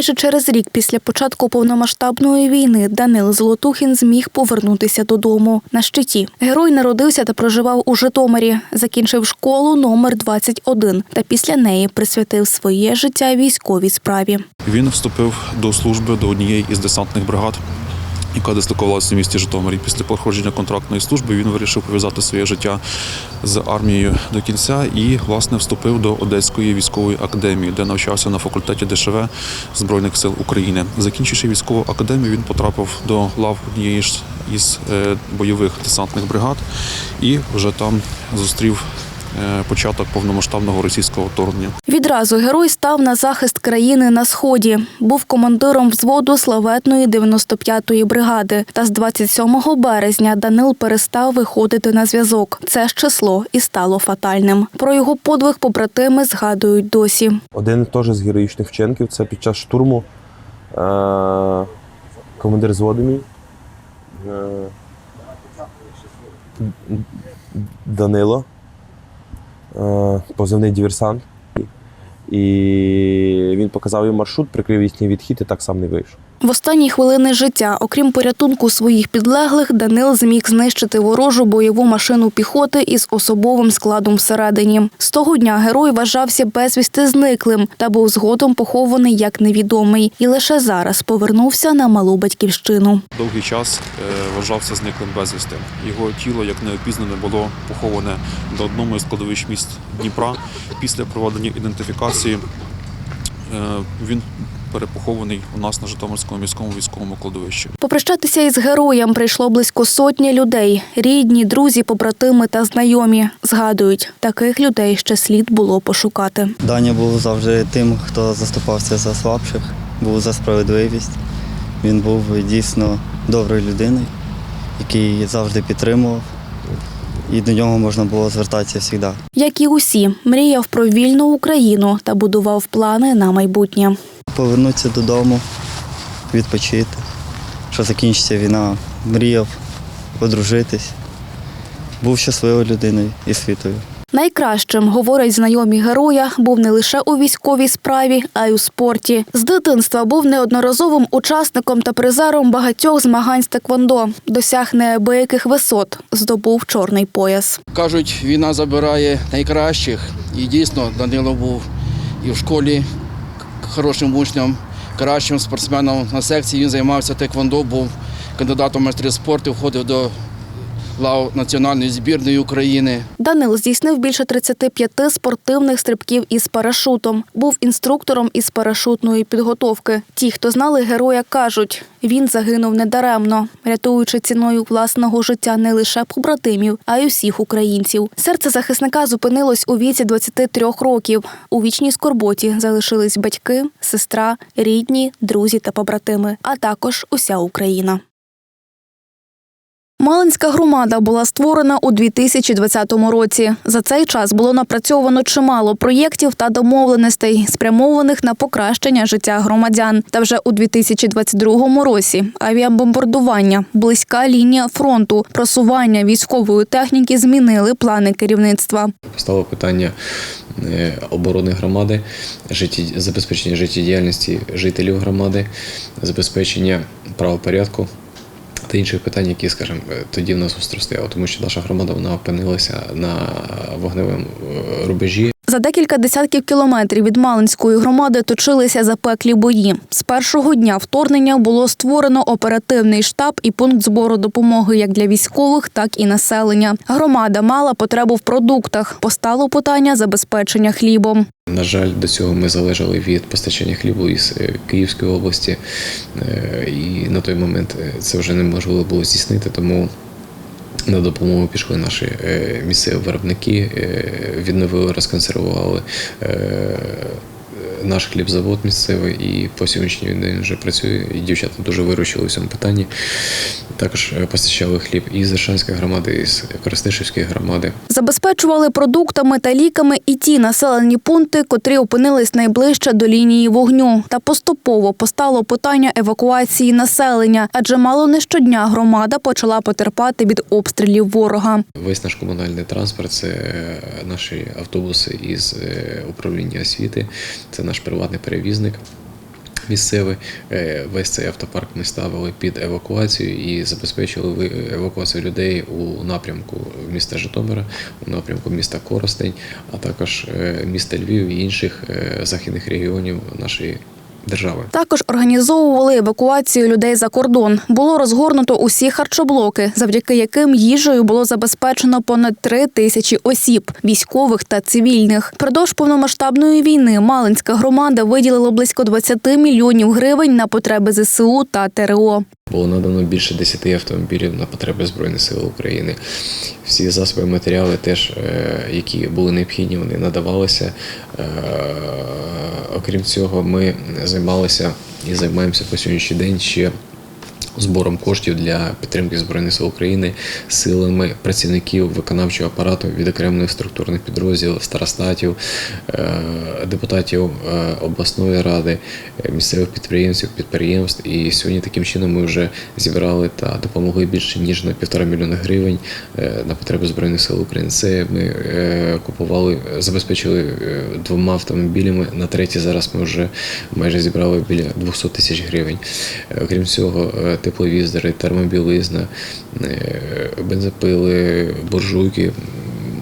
Майже через рік після початку повномасштабної війни Данил Золотухін зміг повернутися додому на щиті. Герой народився та проживав у Житомирі, закінчив школу номер 21 та після неї присвятив своє життя військовій справі. Він вступив до служби до однієї із десантних бригад, яка дислокувалася в місті Житомирі. Після проходження контрактної служби він вирішив пов'язати своє життя з армією до кінця і, власне, вступив до Одеської військової академії, де навчався на факультеті ДШВ Збройних сил України. Закінчивши військову академію, він потрапив до лав однієї із е, бойових десантних бригад і вже там зустрів початок повномасштабного російського вторгнення. Відразу герой став на захист країни на сході. Був командиром взводу славетної 95-ї бригади. Та з 27 березня Данил перестав виходити на зв'язок. Це ж число і стало фатальним. Про його подвиг побратими згадують досі. Один теж з героїчних вчинків це під час штурму е- командир зводу мій е- Данило, е- позивний диверсант. І він показав їм маршрут, прикрив їхній відхід і так сам не вийшов. В останні хвилини життя, окрім порятунку своїх підлеглих, Данил зміг знищити ворожу бойову машину піхоти із особовим складом всередині. З того дня герой вважався безвісти зниклим та був згодом похований як невідомий. І лише зараз повернувся на малу батьківщину. довгий час е, вважався зниклим безвісти. Його тіло, як неопізнане, було поховане до одному із складовищ міст Дніпра. Після проведення ідентифікації е, він перепохований у нас на Житомирському міському військовому кладовищі. Попрощатися із героєм прийшло близько сотні людей. Рідні, друзі, побратими та знайомі. Згадують, таких людей ще слід було пошукати. Даня був завжди тим, хто заступався за слабших, був за справедливість. Він був дійсно доброю людиною, який завжди підтримував. І до нього можна було звертатися завжди. Як і усі, мріяв про вільну Україну та будував плани на майбутнє. Повернутися додому, відпочити, що закінчиться війна. Мріяв одружитись. Був щасливою людиною і світою. Найкращим, говорять знайомі героя, був не лише у військовій справі, а й у спорті. З дитинства був неодноразовим учасником та призером багатьох змагань з теквондо. Досяг неабияких висот, здобув чорний пояс. Кажуть, війна забирає найкращих. І дійсно Данило був і в школі хорошим учнем, кращим спортсменом на секції. Він займався теквондо, був кандидатом в майстри спорту, входив до лав національної збірної України. Данил здійснив більше 35 спортивних стрибків із парашутом. Був інструктором із парашутної підготовки. Ті, хто знали героя, кажуть, він загинув недаремно, рятуючи ціною власного життя не лише побратимів, а й усіх українців. Серце захисника зупинилось у віці 23 років. У вічній скорботі залишились батьки, сестра, рідні, друзі та побратими, а також уся Україна. Малинська громада була створена у 2020 році. За цей час було напрацьовано чимало проєктів та домовленостей, спрямованих на покращення життя громадян. Та вже у 2022 році авіабомбардування, близька лінія фронту, просування військової техніки змінили плани керівництва. Стало питання е, оборони громади, забезпечення життєдіяльності жителів громади, забезпечення правопорядку та інших питань, які, скажімо, е, тоді в нас остро стояли, тому що наша громада вона опинилася на вогневому е, рубежі. За декілька десятків кілометрів від Малинської громади точилися запеклі бої. З першого дня вторгнення було створено оперативний штаб і пункт збору допомоги як для військових, так і населення. Громада мала потребу в продуктах. Постало питання забезпечення хлібом. На жаль, до цього ми залежали від постачання хлібу із е, Київської області, Е, і на той момент е, це вже неможливо було здійснити, тому на допомогу пішли наші е, місцеві виробники, е, відновили, розконсервували е, наш хлібзавод місцевий, і по сьогоднішній день вже працює. І дівчата дуже виручили в цьому питанні. Також е, постачали хліб і з Іршанської громади, і з Коростишівської громади. Забезпечували продуктами та ліками і ті населені пункти, котрі опинились найближче до лінії вогню. Та поступово постало питання евакуації населення, адже мало не щодня громада почала потерпати від обстрілів ворога. Весь наш комунальний транспорт це е, наші автобуси із е, управління освіти, це наш приватний перевізник. місцевий. Е, Весь цей автопарк ми ставили під евакуацію і забезпечили евакуацію людей у напрямку міста Житомира, у напрямку міста Коростень, а також е, міста Львів і інших е, західних регіонів нашої держави. Також організовували евакуацію людей за кордон. Було розгорнуто усі харчоблоки, завдяки яким їжею було забезпечено понад три тисячі осіб військових та цивільних. Продовж повномасштабної війни Малинська громада виділила близько 20 мільйонів гривень на потреби ЗСУ та ТРО. Було надано більше 10 автомобілів на потреби Збройних сил України. Всі засоби матеріали, теж, е, які були необхідні, вони надавалися. Е, Окрім цього, ми займалися і займаємося по сьогоднішній день ще збором коштів для підтримки Збройних сил України силами працівників виконавчого апарату відокремлених структурних підрозділів, старостатів, е, депутатів е, обласної ради, е, місцевих підприємців, підприємств. І сьогодні таким чином ми вже зібрали та допомогли більше ніж на півтора мільйона гривень на потреби Збройних сил України. Це ми купували, забезпечили двома автомобілями. На третій зараз ми вже майже зібрали біля 200 тисяч гривень. Окрім цього, тепловізори, термобілизна, е, бензопили, буржуйки,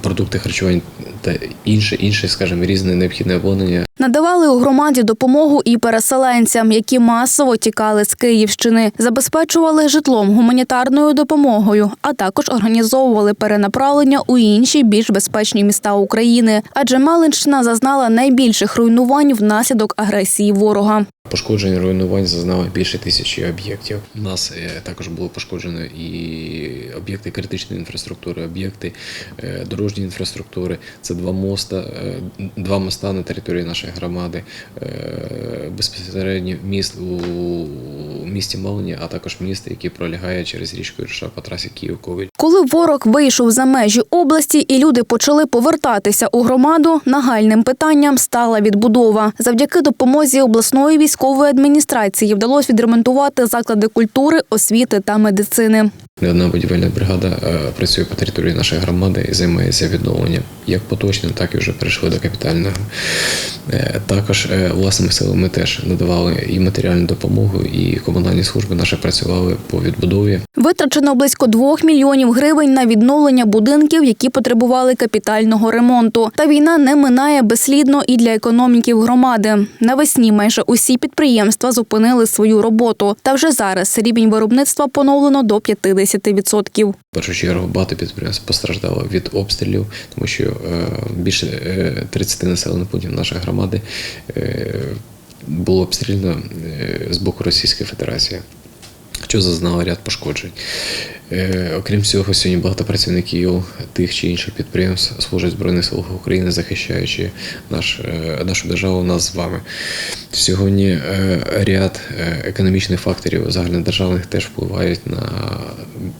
продукти харчування та інше, інше, скажімо, різне необхідне обладнання Надавали у громаді допомогу і переселенцям, які масово тікали з Київщини, забезпечували житлом, гуманітарною допомогою, а також організовували перенаправлення у інші більш безпечні міста України. Адже Малинщина зазнала найбільших руйнувань внаслідок агресії ворога. Пошкоджень руйнувань зазнали більше тисячі об'єктів. У нас е, також було пошкоджено і об'єкти критичної інфраструктури, об'єкти е, дорожньої інфраструктури. Це два моста, е, два моста на території нашої громади, безпосередньо міст у місті Малині, а також міст, який пролягає через річку Ірша по трасі Київ-Ковель. Коли ворог вийшов за межі області і люди почали повертатися у громаду, нагальним питанням стала відбудова. Завдяки допомозі обласної військової адміністрації вдалося відремонтувати заклади культури, освіти та медицини. Не одна будівельна бригада е, працює по території нашої громади і займається відновленням як поточним, так і вже перейшли до капітального. Е, Також е, власними силами теж надавали і матеріальну допомогу, і комунальні служби наші працювали по відбудові. Витрачено близько 2 мільйонів гривень на відновлення будинків, які потребували капітального ремонту. Та війна не минає безслідно і для економіків громади. Навесні майже усі підприємства зупинили свою роботу. Та вже зараз рівень виробництва поновлено до 50%. В першу чергу багато підприємств постраждало від обстрілів, тому що е, більше е, 30 населених пунктів нашої громади е, було обстріляно е, з боку Російської Федерації. Що зазнало ряд пошкоджень. Е, окрім цього, сьогодні багато працівників тих чи інших підприємств служать Збройних силах України, захищаючи наш, е, нашу державу, нас з вами. Сьогодні е, ряд економічних факторів загальнодержавних теж впливають на,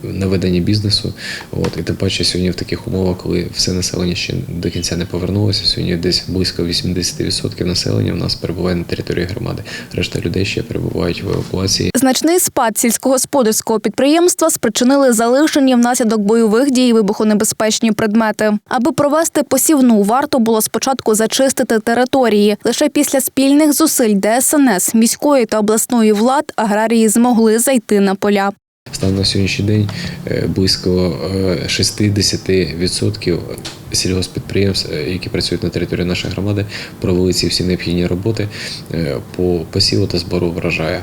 на ведення бізнесу. От, і тим паче сьогодні в таких умовах, коли все населення ще до кінця не повернулося, сьогодні десь близько 80% населення в нас перебуває на території громади. Решта людей ще перебувають в евакуації. Значний спад сільськогосподарського підприємства спричинили залишені внаслідок бойових дій вибухонебезпечні предмети. Аби провести посівну, варто було спочатку зачистити території. Лише після спільних зусиль ДСНС, міської та обласної влад аграрії змогли зайти на поля. Станом на сьогоднішній день е, близько е, 60% сільгоспідприємств, е, які працюють на території нашої громади, провели ці всі необхідні роботи е, по посіву та збору врожаю.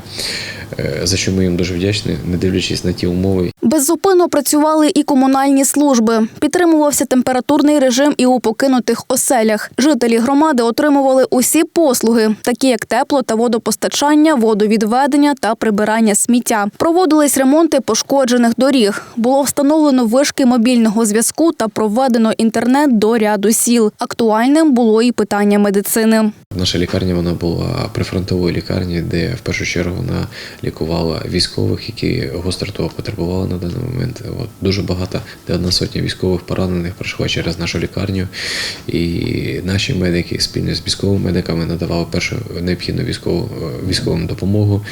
Е, За що ми їм дуже вдячні, не дивлячись на ті умови, Беззупинно працювали і комунальні служби. Підтримувався температурний режим і у покинутих оселях. Жителі громади отримували усі послуги, такі як тепло та водопостачання, водовідведення та прибирання сміття. Проводились ремонти пошкоджених доріг. Було встановлено вишки мобільного зв'язку та проведено інтернет до ряду сіл. Актуальним було і питання медицини. Наша лікарня вона була прифронтовою лікарні, де в першу чергу на лікувала військових, які гостро того потребували на даний момент. От дуже багато, де одна сотня військових поранених пройшла через нашу лікарню. І наші медики спільно з військовими медиками надавали першу необхідну військову військову допомогу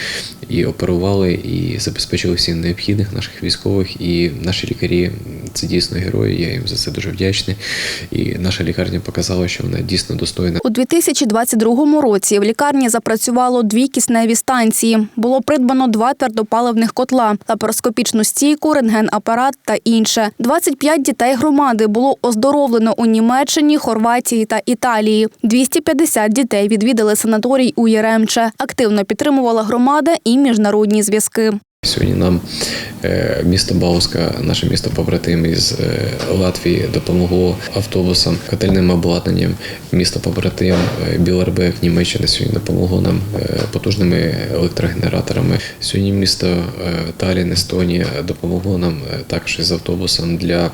і оперували, і забезпечили всіх необхідних наших військових. І наші лікарі це дійсно герої. Я їм за це дуже вдячний. І наша лікарня показала, що вона дійсно достойна У 2022 році в лікарні запрацювало дві кисневі станції. Було придбано два твердопаливних котла, лапароскопічну стійку, рентген-апарат та інше. 25 дітей громади було оздоровлено у Німеччині, Хорватії та Італії. 250 дітей відвідали санаторій у Єремче. Активно підтримувала громада і міжнародні зв'язки. Сьогодні нам е, місто Бауска, наше місто побратим із е, Латвії, допомогло автобусом, котельним обладнанням. Місто побратим е, Біларбек, Німеччина сьогодні допомогло нам потужними електрогенераторами. Сьогодні місто Талін, Естонія допомогло нам також із автобусом для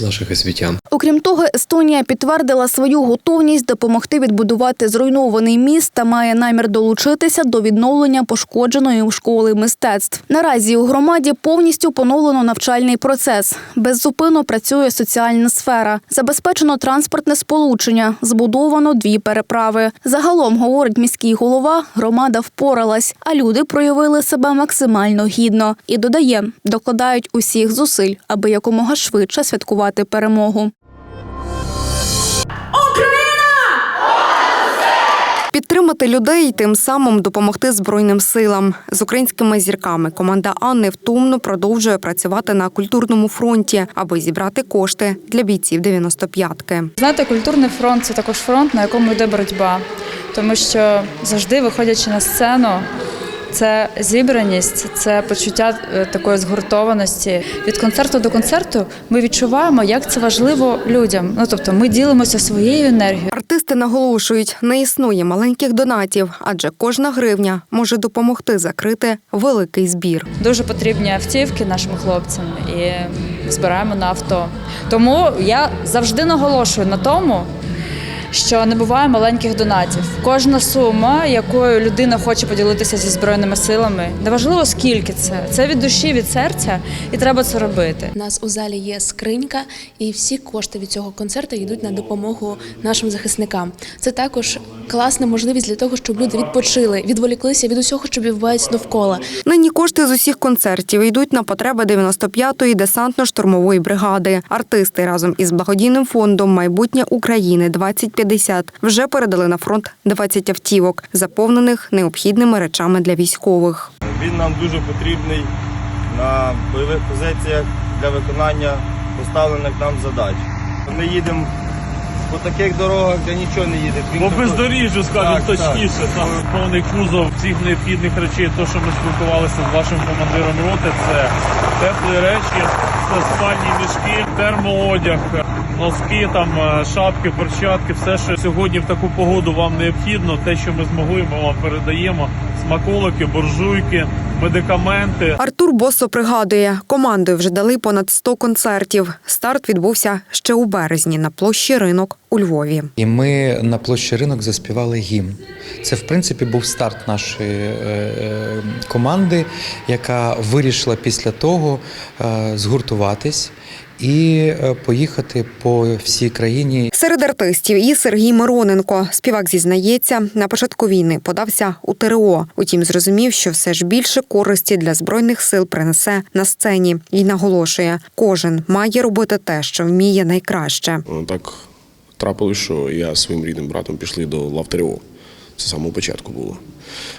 наших освітян. Окрім того, Естонія підтвердила свою готовність допомогти відбудувати зруйнований міст та має намір долучитися до відновлення пошкодженої школи мистецтв. Наразі у громаді повністю поновлено навчальний процес. Беззупинно працює соціальна сфера, забезпечено транспортне сполучення, збудовано дві переправи. Загалом, говорить міський голова, громада впоралась, а люди проявили себе максимально гідно. І додає, докладають усіх зусиль, аби якомога швидше святкувати перемогу. Підтримати людей і тим самим допомогти Збройним силам з українськими зірками. Команда Анни втомно продовжує працювати на культурному фронті, аби зібрати кошти для бійців 95-ки. Знаєте, культурний фронт це також фронт, на якому йде боротьба, тому що завжди виходячи на сцену. Це зібраність, це почуття е, такої згуртованості. Від концерту до концерту ми відчуваємо, як це важливо людям. Ну тобто, ми ділимося своєю енергією. Артисти наголошують, не існує маленьких донатів, адже кожна гривня може допомогти закрити великий збір. Дуже потрібні автівки нашим хлопцям і збираємо на авто. Тому я завжди наголошую на тому. Що не буває маленьких донатів. Кожна сума, якою людина хоче поділитися зі збройними силами, неважливо скільки це. Це від душі, від серця, і треба це робити. У нас у залі є скринька, і всі кошти від цього концерту йдуть на допомогу нашим захисникам. Це також класна можливість для того, щоб люди відпочили, відволіклися від усього, що відбувається довкола. Нині кошти з усіх концертів йдуть на потреби 95-ї десантно-штурмової бригади. Артисти разом із благодійним фондом Майбутнє України 2050 вже передали на фронт 20 автівок, заповнених необхідними речами для військових. Він нам дуже потрібний на бойових позиціях для виконання поставлених нам задач. Ми їдемо по таких дорогах, де нічого не їде. По бездоріжжю, скажімо Так, так. точніше. Там повний кузов всіх необхідних речей. То, що ми спілкувалися з вашим командиром роти, це теплі речі, це спальні мішки, термоодяг, носки, там е, шапки, перчатки, все, що сьогодні в таку погоду вам необхідно, те, що ми змогли, ми вам передаємо. Смаколики, буржуйки, медикаменти. Артур Босо пригадує, командою вже дали понад 100 концертів. Старт відбувся ще у березні на площі ринок у Львові. І ми на площі ринок заспівали гімн. Це, в принципі, був старт нашої е, е, команди, яка вирішила після того згуртуватись і е, поїхати по всій країні Серед артистів і Сергій Мироненко. Співак зізнається, на початку війни подався у ТРО. Утім, зрозумів, що все ж більше користі для збройних сил принесе на сцені і наголошує, кожен має робити те, що вміє найкраще. Так трапилось, що я зі своїм рідним братом пішли до Лавтаріо. Це з самого початку було.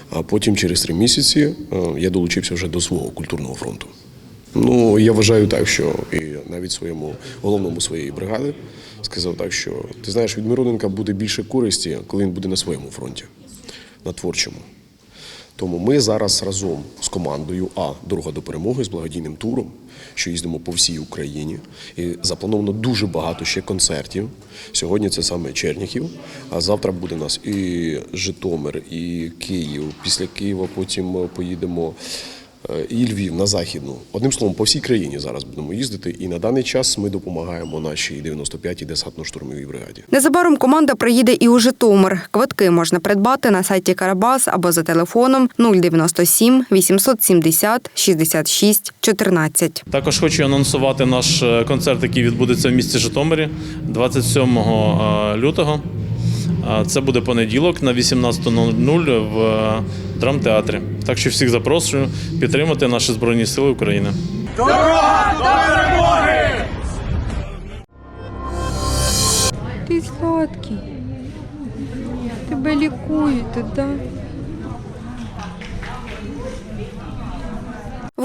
А потім, через три місяці, е, я долучився вже до свого культурного фронту. Ну, я вважаю так, що і навіть своєму головному своєї бригади сказав так, що ти знаєш, від Мироненка буде більше користі, коли він буде на своєму фронті, на творчому. Тому ми зараз разом з командою А Дорога до перемоги з благодійним туром, що їздимо по всій Україні. І заплановано дуже багато ще концертів. Сьогодні це саме Черніхів, а завтра буде у нас і Житомир, і Київ. Після Києва потім поїдемо е, і Львів на західну. Одним словом, по всій країні зараз будемо їздити. І на даний час ми допомагаємо нашій 95-й десантно-штурмовій бригаді. Незабаром команда приїде і у Житомир. Квитки можна придбати на сайті Карабас або за телефоном 097 870 66 14. Також хочу анонсувати наш е, концерт, який відбудеться в місті Житомирі 27 е, лютого. Це буде понеділок на 18.00 в е, драмтеатрі. Так що всіх запрошую підтримати наші Збройні Сили України. Ти сладкий. Тебе лікують, да?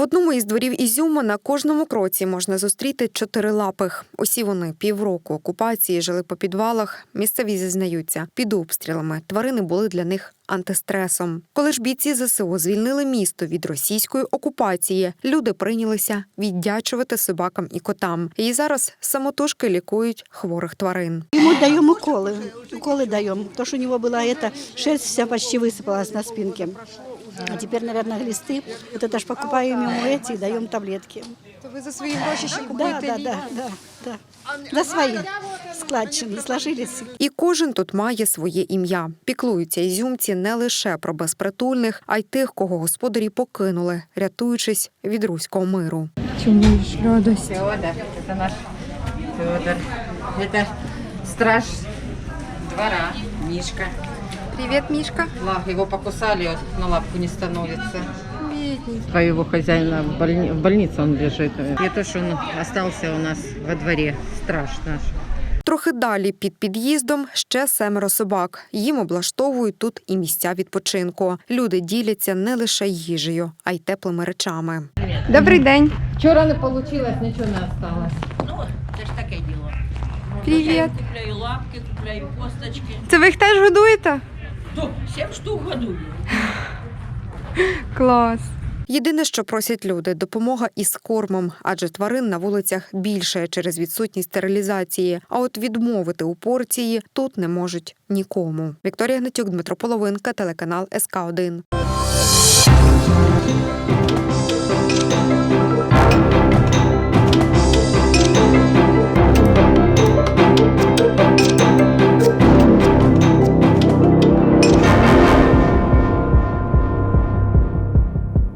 В одному із дворів Ізюма на кожному кроці можна зустріти чотирилапих. Усі вони півроку окупації жили по підвалах. Місцеві зізнаються, під обстрілами тварини були для них антистресом. Коли ж бійці ЗСУ звільнили місто від російської окупації, люди прийнялися віддячувати собакам і котам. І зараз самотужки лікують хворих тварин. Ему даем уколы. Уколы даем. То, что у него была эта шерсть вся почти высыпалась на спинке. А теперь, наверное, глисты. Вот это ж покупаем ему эти и даем таблетки. То ви за свої гроші ще Да, купуєте да, ліки? да, да, да. На свои складчины сложились. І кожен тут має своє ім'я. Піклуються ізюмці не лише про безпритульних, а й тих, кого господарі покинули, рятуючись від руського миру. Чому ж радость? Федор, это наш Федор. Это страж двора, Мишка. Привіт, Мішка. Ла- Его покусали, вот на лапку не становится. Твоего хозяина в, больни- в больнице он лежит. И то, что он остался у нас во дворе, страж наш. Трохи далі під під'їздом ще семеро собак. Їм облаштовують тут і місця відпочинку. Люди діляться не лише їжею, а й теплими речами. Добрий день. Вчора не получилось, ничего не осталось. Це ж таке діло. Привіт. Купляю лапки, купляю косточки. Це ви їх теж годуєте? То сім штук годую. Клас. Єдине, що просять люди допомога із кормом, адже тварин на вулицях більше через відсутність стерилізації. А от відмовити у порції тут не можуть нікому. Вікторія Гнатюк, Дмитро Половинка, телеканал СК 1